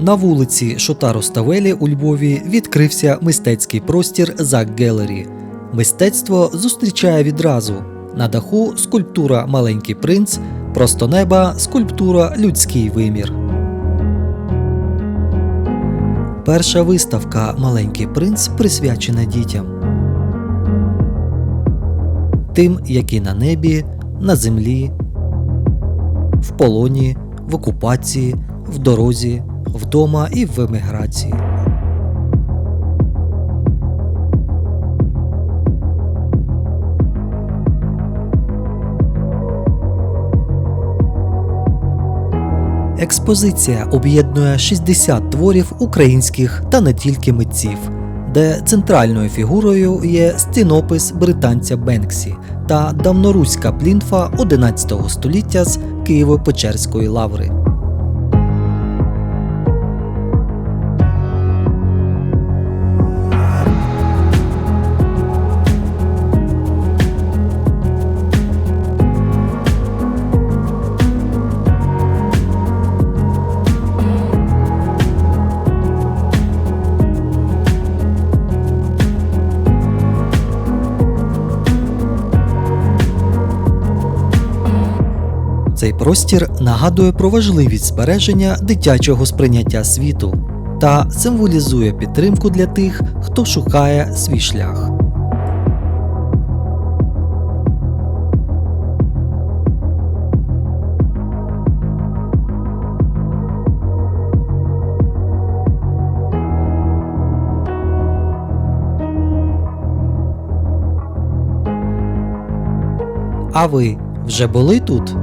На вулиці Шота Ставелі у Львові відкрився мистецький простір Зак Гелері. Мистецтво зустрічає відразу. На даху скульптура Маленький принц, просто неба скульптура Людський вимір. Перша виставка Маленький принц присвячена дітям. Тим, які на небі, на землі, в полоні, в окупації, в дорозі, вдома і в еміграції. Експозиція об'єднує 60 творів українських та не тільки митців, де центральною фігурою є стінопис британця Бенксі та давноруська плінфа 11 століття з Києво-Печерської лаври. Цей простір нагадує про важливість збереження дитячого сприйняття світу та символізує підтримку для тих, хто шукає свій шлях. А ви вже були тут?